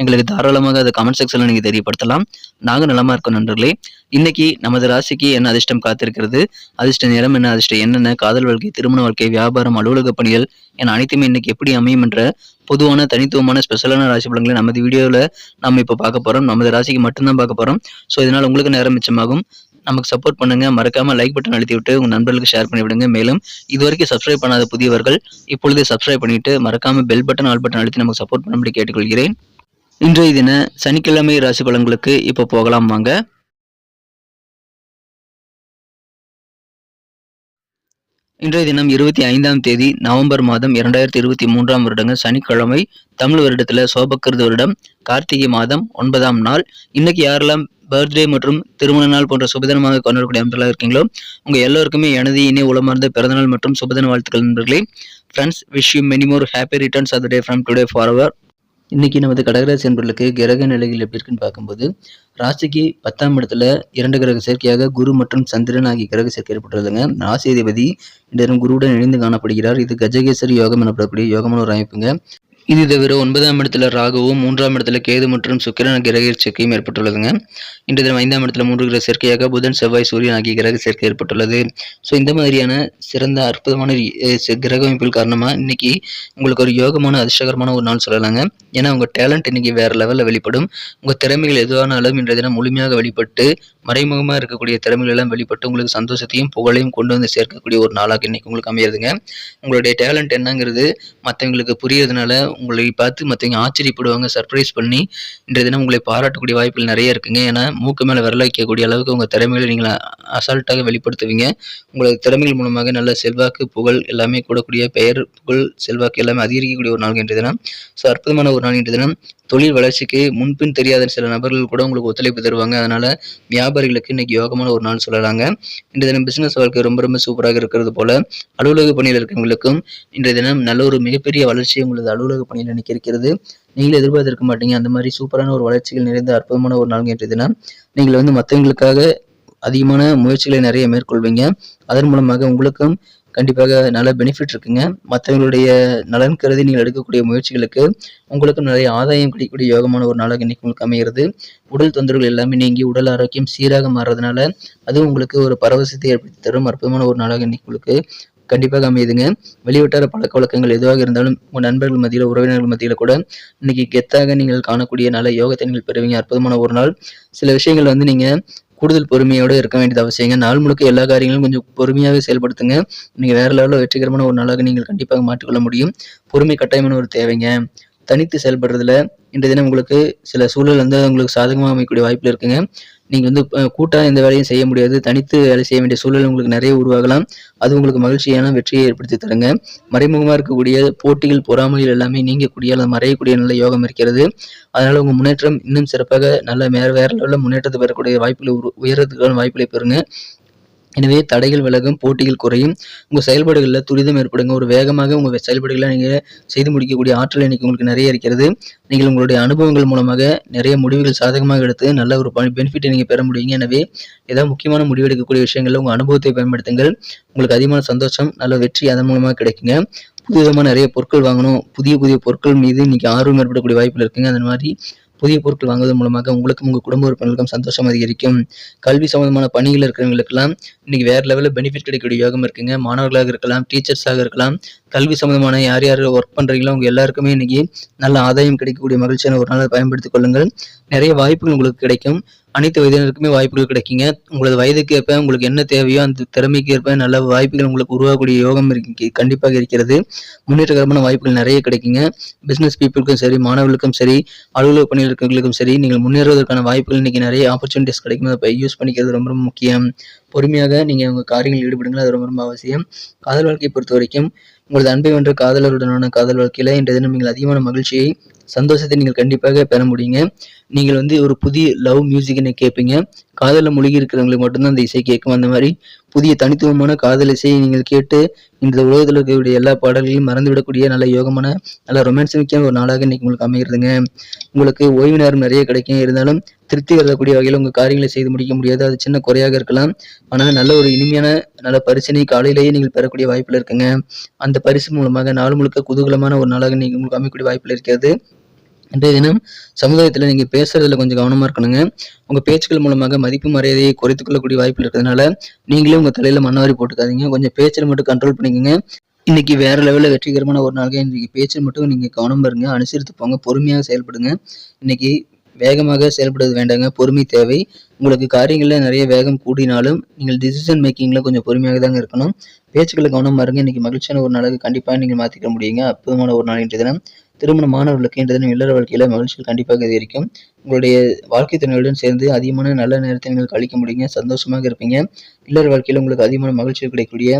எங்களுக்கு தாராளமாக அதை கமெண்ட் செக்ஷனில் நீங்கள் தெரியப்படுத்தலாம். நாங்கள் நலமா இருக்கோம் நண்பர்களே. இன்னைக்கு நமது ராசிக்கு என்ன அதிர்ஷ்டம் காத்திருக்கிறது? அதிர்ஷ்ட நிறம் என்ன? அதிர்ஷ்டம் என்னென்ன காதல் வாழ்க்கை திருமண வாழ்க்கை வியாபாரம் அலுவலக பணிகள் என அனைத்துமே இன்னைக்கு எப்படி அமையும் என்ற பொதுவான தனித்துவமான ஸ்பெஷலான ராசி பலன்களை நமது வீடியோவில் நம்ம இப்போ பார்க்க போறோம். நமது ராசிக்கு மட்டும்தான் பார்க்க போறோம். ஸோ இதனால் உங்களுக்கு நேரம் மிச்சமாகும். நமக்கு சப்போர்ட் பண்ணுங்க. மறக்காம லைக் பட்டன் அழுத்தி விட்டு உங்க நண்பர்களுக்கு ஷேர் பண்ணி விடுங்க. மேலும் இதுவரைக்கும் சப்ஸ்கிரைப் பண்ணாத புதியவர்கள் இப்பொழுதே சப்ஸ்கிரைப் பண்ணிட்டு மறக்காம பெல் பட்டன் ஆல் பட்டன் அழுத்தி நமக்கு சப்போர்ட் பண்ணும்படி கேட்டுக்கொள்கிறேன். இன்றைய தின சனிக்கிழமை ராசி பலன்களுக்கு இப்போ போகலாம் வாங்க. இன்றைய தினம் இருபத்தி ஐந்தாம் தேதி நவம்பர் மாதம் இரண்டாயிரத்தி இருபத்தி மூன்றாம் வருடங்க சனிக்கிழமை தமிழ் வருடத்துல சோபக்கிருது வருடம். கார்த்திகை மாதம் ஒன்பதாம் நாள். இன்னைக்கு யாரெல்லாம் பர்த்டே மற்றும் திருமண நாள் போன்ற சுபதினமாக கொண்டாடக்கூடிய அம்சங்களாக இருக்கீங்களோ உங்க எல்லோருக்குமே எனது இனி உளமார்ந்த பிறந்தநாள் மற்றும் சுபதின வாழ்த்துக்கள் நண்பர்களே. Friends wish you many more happy returns of the day from today for அவர் இன்னைக்கு நமது கடகராசி என்பர்களுக்கு கிரக நிலைகள் எப்படி இருக்குன்னு பார்க்கும்போது ராசிக்கு பத்தாம் இடத்துல இரண்டு கிரக சேர்க்கையாக குரு மற்றும் சந்திரன் ஆகிய கிரக சேர்க்கை ஏற்பட்டுள்ளதுங்க ராசி அதிபதி இன்றும் குருவுடன் இணைந்து காணப்படுகிறார். இது கஜகேசரி யோகம் எனப்படக்கூடிய யோகமான ஒரு அமைப்புங்க. இது தவிர ஒன்பதாம் இடத்துல ராகுவும் மூன்றாம் இடத்துல கேது மற்றும் சுக்கிரன் கிரக சேர்க்கையும் ஏற்பட்டுள்ளதுங்க. இன்று தினம் ஐந்தாம் இடத்துல மூன்று கிரக சேர்க்கையாக புதன் செவ்வாய் சூரியன் ஆகிய கிரக சேர்க்கை ஏற்பட்டுள்ளது. ஸோ இந்த மாதிரியான சிறந்த அற்புதமான கிரக அமைப்புகள் காரணமாக இன்னைக்கு உங்களுக்கு ஒரு யோகமான அதிர்ஷ்டகரமான ஒரு நாள் சொல்லலாங்க. ஏன்னா உங்கள் டேலண்ட் இன்னைக்கு வேற லெவலில் வெளிப்படும். உங்கள் திறமைகள் எதுவானாலும் இன்றைய தினம் முழுமையாக வெளிப்பட்டு மறைமுகமாக இருக்கக்கூடிய திறமைகள் எல்லாம் வெளிப்பட்டு உங்களுக்கு சந்தோஷத்தையும் புகழையும் கொண்டு வந்து சேர்க்கக்கூடிய ஒரு நாளாக இன்னைக்கு உங்களுக்கு அமையிறதுங்க. உங்களுடைய டேலண்ட் என்னங்கிறது மற்றவங்களுக்கு புரியறதுனால உங்களை பார்த்து மற்றவங்க ஆச்சரியப்படுவாங்க சர்ப்ரைஸ் பண்ணி இன்றைய தினம் உங்களை பாராட்டக்கூடிய வாய்ப்புகள் நிறைய இருக்குங்க. ஏன்னா மூக்கு மேலே விரல வைக்கக்கூடிய அளவுக்கு உங்கள் திறமைகளை நீங்கள் அசால்ட்டாக வெளிப்படுத்துவீங்க. உங்களது திறமைகள் மூலமாக நல்ல செல்வாக்கு புகழ் எல்லாமே கூடக்கூடிய பெயர் புகழ் செல்வாக்கு எல்லாமே அதிகரிக்கக்கூடிய ஒரு நாள் இன்றைய தினம். ஸோ அற்புதமான ஒரு நாள் இன்றைய தினம். தொழில் வளர்ச்சிக்கு முன்பின் தெரியாத சில நபர்கள் கூட உங்களுக்கு ஒத்துழைப்பு தருவாங்க. அதனால வியாபாரிகளுக்கு இன்னைக்கு யோகமான ஒரு நாள் சொல்லலாங்க. இன்றைய தினம் பிசினஸ் வாழ்க்கை ரொம்ப ரொம்ப சூப்பராக இருக்கிறது போல அலுவலக பணியில் இருக்கிறவங்களுக்கும் இன்றைய தினம் நல்ல ஒரு மிகப்பெரிய வளர்ச்சி உங்களது அலுவலக பணியில் இன்னைக்கு இருக்கிறது. நீங்கள் எதிர்பார்த்திருக்க மாட்டீங்க. அந்த மாதிரி சூப்பரான ஒரு வளர்ச்சிகள் நிறைந்த அற்புதமான ஒரு நாள் இன்றைய தினம். நீங்கள் வந்து மற்றவங்களுக்காக அதிகமான முயற்சிகளை நிறைய மேற்கொள்வீங்க. அதன் மூலமாக உங்களுக்கும் கண்டிப்பாக நல்ல பெனிஃபிட் இருக்குங்க. மற்றவங்களுடைய நலன் கருதி நீங்கள் எடுக்கக்கூடிய முயற்சிகளுக்கு உங்களுக்கும் நிறைய ஆதாயம் கிடைக்கக்கூடிய யோகமான ஒரு நாளாக இன்னைக்கு உங்களுக்கு அமைகிறது. உடல் தொந்தரவுகள் எல்லாமே நீங்கி உடல் ஆரோக்கியம் சீராக மாறுறதுனால அதுவும் உங்களுக்கு ஒரு பரவசத்தை ஏற்படுத்தி தரும் அற்புதமான ஒரு நாளாக இன்னைக்கு உங்களுக்கு கண்டிப்பாக அமையுதுங்க. வெளிவட்டார பழக்க வழக்கங்கள் எதுவாக இருந்தாலும் உங்கள் நண்பர்கள் மத்தியில் உறவினர்கள் மத்தியில் கூட இன்னைக்கு கெத்தாக நீங்கள் காணக்கூடிய நல்ல யோகத்தை நீங்கள் பெறுவீங்க. அற்புதமான ஒரு நாள். சில விஷயங்கள் வந்து நீங்கள் கூடுதல் பொறுமையோடு இருக்க வேண்டியது அவசியங்க. நாள் முழுக்க எல்லா காரியங்களும் கொஞ்சம் பொறுமையாக செயல்படுத்துங்க. நீங்கள் வேற லெவலில் வெற்றிகரமான ஒரு நாளாக நீங்கள் கண்டிப்பாக மாற்றிக்கொள்ள முடியும். பொறுமை கட்டாயமான ஒரு தேவைங்க. தனித்து செயல்படுறதுல இன்றைய தினம் உங்களுக்கு சில சூழல் வந்து உங்களுக்கு சாதகமாக அமைக்கக்கூடிய வாய்ப்பில் இருக்குங்க. நீங்கள் வந்து கூட்டாக எந்த வேலையும் செய்ய முடியாது. தனித்து வேலை செய்ய வேண்டிய சூழல் உங்களுக்கு நிறைய உருவாகலாம். அது உங்களுக்கு மகிழ்ச்சியான வெற்றியை ஏற்படுத்தி தருங்க. மறைமுகமாக இருக்கக்கூடிய போட்டிகள் பொறாமைகள் எல்லாமே நீங்கக்கூடிய அல்லது மறையக்கூடிய நல்ல யோகம் இருக்கிறது. அதனால் உங்கள் முன்னேற்றம் இன்னும் சிறப்பாக நல்ல மேற வேற லெவலில் முன்னேற்றத்தை பெறக்கூடிய வாய்ப்புகளை உரு உயரத்துக்கான வாய்ப்புகளை பெறுங்க. எனவே தடைகள் விலகும் போட்டிகள் குறையும். உங்கள் செயல்பாடுகளில் துரிதம் ஏற்படுங்க. ஒரு வேகமாக உங்கள் செயல்பாடுகளை நீங்கள் செய்து முடிக்கக்கூடிய ஆற்றல் இன்னைக்கு உங்களுக்கு நிறைய இருக்கிறது. நீங்கள் உங்களுடைய அனுபவங்கள் மூலமாக நிறைய முடிவுகள் சாதகமாக எடுத்து நல்ல ஒரு பெனிஃபிட்டை நீங்கள் பெற முடியுங்க. எனவே ஏதாவது முக்கியமான முடிவு எடுக்கக்கூடிய விஷயங்களில் உங்கள் அனுபவத்தை பயன்படுத்துங்கள். உங்களுக்கு அதிகமான சந்தோஷம் நல்ல வெற்றி அதன் மூலமாக கிடைக்குங்க. புது விதமாக நிறைய பொருட்கள் வாங்கணும். புதிய புதிய பொருட்கள் மீது இன்னைக்கு ஆர்வம் ஏற்படக்கூடிய வாய்ப்பில் இருக்குங்க. அந்த மாதிரி புதிய பொருட்கள் வாங்குவதன் மூலமாக உங்களுக்கும் உங்கள் குடும்ப உறுப்பினர்களுக்கும் சந்தோஷம் அதிகரிக்கும். கல்வி சம்பந்தமான பணிகள் இருக்கிறவங்களுக்கெல்லாம் இன்னைக்கு வேற லெவலில் பெனிஃபிட் கிடைக்கக்கூடிய யோகம் இருக்குங்க. மாணவர்களாக இருக்கலாம் டீச்சர்ஸாக இருக்கலாம் கல்வி சம்பந்தமான யார் யார் ஒர்க் பண்ணுறீங்களோ அவங்க எல்லாருக்குமே இன்னைக்கு நல்ல ஆதாயம் கிடைக்கக்கூடிய மகிழ்ச்சியான ஒரு நாளை பயன்படுத்திக் கொள்ளுங்கள். நிறைய வாய்ப்புகள் உங்களுக்கு கிடைக்கும். அனைத்து வயதினருக்குமே வாய்ப்புகள் கிடைக்குங்க. உங்களது வயதுக்கு ஏற்ப உங்களுக்கு என்ன தேவையோ அந்த திறமைக்கு ஏற்ப நல்ல வாய்ப்புகள் உங்களுக்கு உருவாகக்கூடிய யோகம் இருக்கு கண்டிப்பாக இருக்கிறது. முன்னேற்றகரமான வாய்ப்புகள் நிறைய கிடைக்குங்க. பிஸ்னஸ் பீப்புளுக்கும் சரி மாணவர்களுக்கும் சரி அலுவலக பணியில் இருக்கிறவங்களுக்கும் சரி நீங்கள் முன்னேறுவதற்கான வாய்ப்புகள் இன்னைக்கு நிறைய ஆப்பர்ச்சுனிட்டிஸ் கிடைக்கும் அதை யூஸ் பண்ணிக்கிறது ரொம்ப ரொம்ப முக்கியம். பொறுமையாக நீங்கள் உங்கள் காரியங்களில் ஈடுபடுங்கள். அது ரொம்ப ரொம்ப அவசியம். காதல் வாழ்க்கையை பொறுத்த வரைக்கும் உங்களது அன்பை வென்ற காதலருடனான காதல் வாழ்க்கையில் இன்றைய தினம் நீங்கள் அதிகமான மகிழ்ச்சியை சந்தோஷத்தை நீங்கள் கண்டிப்பாக பெற முடியுங்க. நீங்கள் வந்து ஒரு புதிய லவ் மியூசிக்கினை கேட்பீங்க. காதலில் மூழ்கி இருக்கிறவங்களுக்கு மட்டும்தான் அந்த இசை கேட்கும். அந்த மாதிரி புதிய தனித்துவமான காதல் இசையை நீங்கள் கேட்டு இந்த உலகத்தில் இருக்கக்கூடிய எல்லா பாடல்களையும் மறந்துவிடக்கூடிய நல்ல யோகமான நல்ல ரொமான்ஸ் மிக்க ஒரு நாளாக இன்னைக்கு உங்களுக்கு அமைகிறதுங்க. உங்களுக்கு ஓய்வு நேரம் நிறைய கிடைக்கும். இருந்தாலும் திருப்தி வரக்கூடிய வகையில் உங்கள் காரியங்களை செய்து முடிக்க முடியாது. அது சின்ன குறையாக இருக்கலாம். ஆனால் நல்ல ஒரு இனிமையான நல்ல பரிசினை காலையிலேயே நீங்கள் பெறக்கூடிய வாய்ப்பில் இருக்குங்க. அந்த பரிசு மூலமாக நாள் முழுக்க குதூகலமான ஒரு நாளாக நீங்கள் உங்களுக்கு அமைக்கக்கூடிய வாய்ப்பில் இருக்கிறது. இன்றைய தினம் சமுதாயத்தில் நீங்கள் பேசுறதுல கொஞ்சம் கவனமாக இருக்கணுங்க. உங்கள் பேச்சுக்கள் மூலமாக மதிப்பு மரியாதையை குறைத்துக் கொள்ளக்கூடிய வாய்ப்பு இருக்கிறதுனால நீங்களே உங்கள் தலையில் மண்ணவாரி போட்டுக்காதீங்க. கொஞ்சம் பேச்சில் மட்டும் கண்ட்ரோல் பண்ணிக்கோங்க. இன்னைக்கு வேற லெவலில் வெற்றிகரமான ஒரு நாளாக இன்றைக்கி பேச்சில் மட்டும் நீங்கள் கவனம் பாருங்க அனுசரித்து போங்க. பொறுமையாக செயல்படுங்க. இன்னைக்கு வேகமாக செயல்படுவது வேண்டாங்க. பொறுமை தேவை. உங்களுக்கு காரியங்களில் நிறைய வேகம் கூடினாலும் நீங்கள் டிசிஷன் மேக்கிங்கில் கொஞ்சம் பொறுமையாக தாங்க இருக்கணும். பேச்சுக்களை கவனம் பாருங்க இன்னைக்கு மகிழ்ச்சியான ஒரு நாளுக்கு கண்டிப்பாக நீங்கள் மாற்றிக்க முடியுங்க. அற்புதமான ஒரு நாள் இன்றைய தினம். திருமணமானவர்களுக்கு இன்றைய தினம் இல்லற வாழ்க்கையில் மகிழ்ச்சிகள் கண்டிப்பாக அதிகரிக்கும். உங்களுடைய வாழ்க்கை துணையுடன் சேர்ந்து அதிகமான நல்ல நேரத்தை நீங்கள் கழிக்க முடியுங்க. சந்தோஷமாக இருப்பீங்க. இல்லற வாழ்க்கையில் உங்களுக்கு அதிகமான மகிழ்ச்சி கிடைக்கக்கூடிய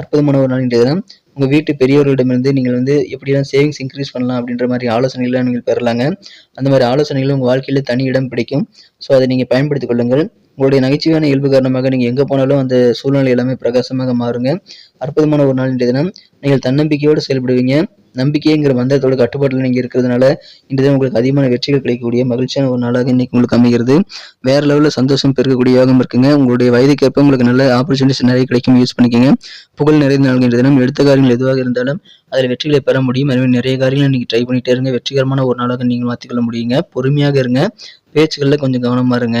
அற்புதமான ஒரு நாள் இன்றைய தினம். உங்கள் வீட்டு பெரியவர்களிடமிருந்து நீங்கள் வந்து எப்படிலாம் சேவிங்ஸ் இன்க்ரீஸ் பண்ணலாம் அப்படின்ற மாதிரி ஆலோசனைகளை நீங்கள் பெறலாங்க. அந்த மாதிரி ஆலோசனைகள் உங்கள் வாழ்க்கையில் தனி இடம் பிடிக்கும். ஸோ அதை நீங்கள் பயன்படுத்திக் கொள்ளுங்கள். உங்களுடைய நகைச்சுவையான இயல்பு காரணமாக நீங்கள் எங்கே போனாலும் அந்த சூழ்நிலை எல்லாமே பிரகாசமாக மாறுங்க. அற்புதமான ஒரு நாள் இன்றைய தினம். நீங்கள் தன்னம்பிக்கையோடு செயல்படுவீங்க. நம்பிக்கைங்கிற மந்திரத்தோட கட்டுப்பாட்டில் நீங்கள் இருக்கிறதுனால இந்த தினம் உங்களுக்கு அதிகமான வெற்றிகள் கிடைக்கக்கூடிய மகிழ்ச்சியான ஒரு நாளாக இன்னைக்கு உங்களுக்கு அமைகிறது. வேற லெவலில் சந்தோஷம் பெருக்கக்கூடிய யோகம் இருக்குங்க. உங்களுடைய வயதுக்கேற்ப உங்களுக்கு நல்ல ஆப்பர்ச்சுனிட்டிஸ் நிறைய கிடைக்கும். யூஸ் பண்ணிக்கோங்க. புகழ் நிறைந்த நாள் இன்றைய தினம். எடுத்த காரியங்கள் எதுவாக இருந்தாலும் அதில் வெற்றிகளை பெற முடியும். எனவே நிறைய காரியங்களை நீங்கள் ட்ரை பண்ணிட்டே இருங்க. வெற்றிகரமான ஒரு நாளாக நீங்கள் மாற்றிக்கொள்ள முடியுங்க. பொறுமையாக இருங்க. பேச்சுகளில் கொஞ்சம் கவனமாக இருங்க.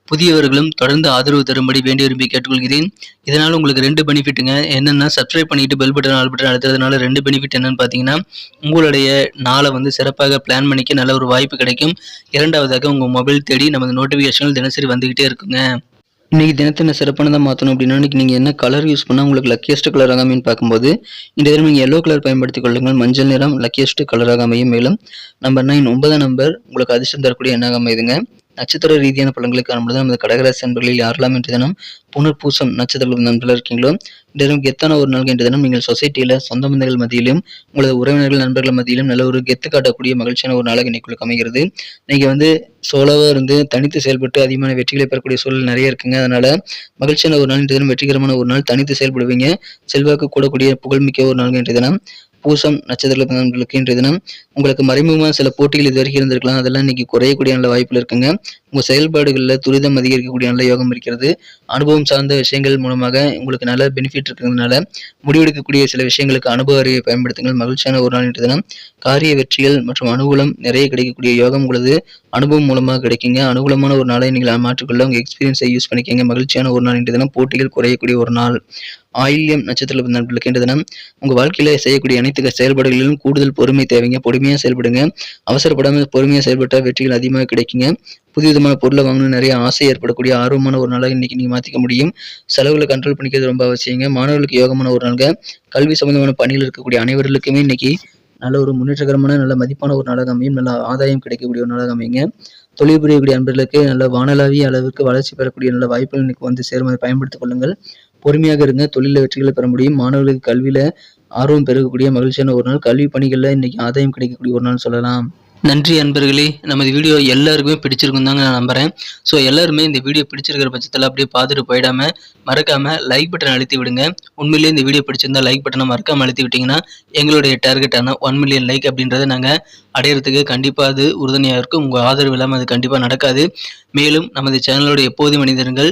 புதியவர்களும் தொடர்ந்து ஆதரவு தரும்படி வேண்டி விரும்பி கேட்டுக்கொள்கிறேன். இதனால் உங்களுக்கு ரெண்டு பெனிஃபிட்டுங்க. என்னென்னா சப்ஸ்கிரைப் பண்ணிட்டு பெல் பட்டன் ஆல் பட்டன் அழுத்துறதுனால ரெண்டு பெனிஃபிட் என்னென்னு பார்த்தீங்கன்னா உங்களுடைய நாளை வந்து சிறப்பாக பிளான் பண்ணிக்க நல்ல ஒரு வாய்ப்பு கிடைக்கும். இரண்டாவதாக உங்கள் மொபைல் தேடி நமது நோட்டிஃபிகேஷன்கள் தினசரி வந்துக்கிட்டே இருக்குங்க. இன்றைக்கி தினத்தின சிறப்பானதாக மாற்றணும் அப்படின்னா இன்றைக்கி நீங்கள் என்ன கலர் யூஸ் பண்ணால் உங்களுக்கு லக்கியஸ்ட் கலர் அமையும் பார்க்கும்போது இந்த தினம் நீங்கள் எல்லோ கலர் பயன்படுத்திக் கொள்ளுங்கள். மஞ்சள் நிறம் லக்கியஸ்ட் கலராக அமையும் மேலும். நம்பர் நைன் ஒன்பதாம் நம்பர் உங்களுக்கு அதிர்ஷ்டம் தரக்கூடிய எண்ணாக அமையுதுங்க நட்சத்திர ரீதியான பலன்களை காணும்போது நமது கடகராசி நண்பர்களில் யாரெல்லாம் இன்று தினம் புனர்பூசம் நட்சத்திர நண்பர்கள் இருக்கீங்களோ இந்த தினம் கெத்தான ஒரு நாள் இன்று தினம் நீங்கள் சொசைட்டியில் சொந்த பந்தங்கள் மத்தியிலும் உங்களது உறவினர்கள் நண்பர்கள் மத்தியிலும் நல்ல ஒரு கெத்து காட்டக்கூடிய மகிழ்ச்சியான ஒரு நாளாக இன்னைக்குள்ள அமைகிறது. நீங்கள் வந்து சோலோவாக இருந்து தனித்து செயல்பட்டு அதிகமான வெற்றிகளை பெறக்கூடிய சூழல் நிறைய இருக்குங்க. அதனால மகிழ்ச்சியான ஒரு நாள் இன்று தினம் வெற்றிகரமான ஒரு நாள் தனித்து செயல்படுவீங்க. செல்வாக்கு கூடக்கூடிய புகழ்மிக்க ஒரு நாள் இன்று தினம். பூசம் நட்சத்திரங்களுக்கு இன்றைய தினம் உங்களுக்கு மறைமுகமாக சில போட்டிகள் இது வரைக்கும் இருந்திருக்கலாம். அதெல்லாம் இன்னைக்கு குறையக்கூடிய நல்ல வாய்ப்பில் இருக்குங்க. உங்கள் செயல்பாடுகளில் துரிதம் அதிகரிக்கக்கூடிய நல்ல யோகம் இருக்கிறது. அனுபவம் சார்ந்த விஷயங்கள் மூலமாக உங்களுக்கு நல்ல பெனிஃபிட் இருக்கிறதுனால முடிவெடுக்கக்கூடிய சில விஷயங்களுக்கு அனுபவ அறிவை பயன்படுத்துங்கள். மகிழ்ச்சியான ஒரு நாள் இன்றைய தினம். காரிய வெற்றிகள் மற்றும் அனுகூலம் நிறைய கிடைக்கக்கூடிய யோகம் உங்களது அனுபவம் மூலமாக கிடைக்குங்க. அனுகூலமான ஒரு நாளை நீங்கள் மாற்றிக்கொள்ள உங்கள் எக்ஸ்பீரியன்ஸை யூஸ் பண்ணிக்கங்க. மகிழ்ச்சியான ஒரு நாள் இன்றைய தினம். போட்டிகள் குறையக்கூடிய ஒரு நாள். ஆயில்யம் நட்சத்திர நண்பர்களுக்கு இன்று தினம். உங்கள் வாழ்க்கையில் செய்யக்கூடிய அனைத்து செயல்பாடுகளிலும் கூடுதல் பொறுமை தேவைங்க. பொடி பொறுமையாக செயல்படுங்க. அவசரப்படாமல் பொறுமையாக செயல்பட்டால் வெற்றிகள் அதிகமாக கிடைக்குங்க. புது விதமான பொருளை வாங்கணும் நிறைய ஆசை ஏற்படக்கூடிய ஆர்வமான ஒரு நாளாக இன்னைக்கு நீங்கள் மாற்றிக்க முடியும். செலவுகளை கண்ட்ரோல் பண்ணிக்கிறது ரொம்ப அவசியங்க. மாணவர்களுக்கு யோகமான ஒரு நாளுங்க. கல்வி சம்பந்தமான பணியில் இருக்கக்கூடிய அனைவர்களுக்குமே இன்னைக்கு நல்ல ஒரு முன்னேற்றகரமான நல்ல மதிப்பான ஒரு நாளாக அமையும். நல்ல ஆதாயம் கிடைக்கக்கூடிய ஒரு நாளாக அமையுங்க. தொழில் புரியக்கூடிய அன்பர்களுக்கு நல்ல வானளாவிய அளவுக்கு வளர்ச்சி பெறக்கூடிய நல்ல வாய்ப்புகள் இன்னைக்கு வந்து சேரும் அதை பயன்படுத்திக் கொள்ளுங்கள். பொறுமையாக இருங்க தொழிலில் வெற்றிகளை பெற முடியும். மாணவர்களுக்கு கல்வியில் ஆர்வம் பெருகக்கூடிய மகிழ்ச்சியான ஒரு நாள். கல்வி பணிகளில் இன்னைக்கு ஆதாயம் கிடைக்கக்கூடிய ஒரு நாள் சொல்லலாம். நன்றி அன்பர்களே. நமது வீடியோ எல்லாருக்குமே பிடிச்சிருக்கும் தாங்க நான் நம்புகிறேன் ஸோ எல்லாருமே இந்த வீடியோ பிடிச்சிருக்கிற பட்சத்தில் அப்படியே பார்த்துட்டு போயிடாம மறக்காம லைக் பட்டன் அழுத்தி விடுங்க. உண்மையிலேயே இந்த வீடியோ பிடிச்சிருந்தா லைக் பட்டனை மறக்காம அழுத்தி விட்டிங்கன்னா எங்களுடைய டார்கெட்டான ஒன் மில்லியன் லைக் அப்படின்றத நாங்கள் அடையிறதுக்கு கண்டிப்பாக அது உறுதுணையாக இருக்கும். உங்கள் ஆதரவு இல்லாமல் அது கண்டிப்பாக நடக்காது. மேலும் நமது சேனலோட எப்போது மனிதர்கள்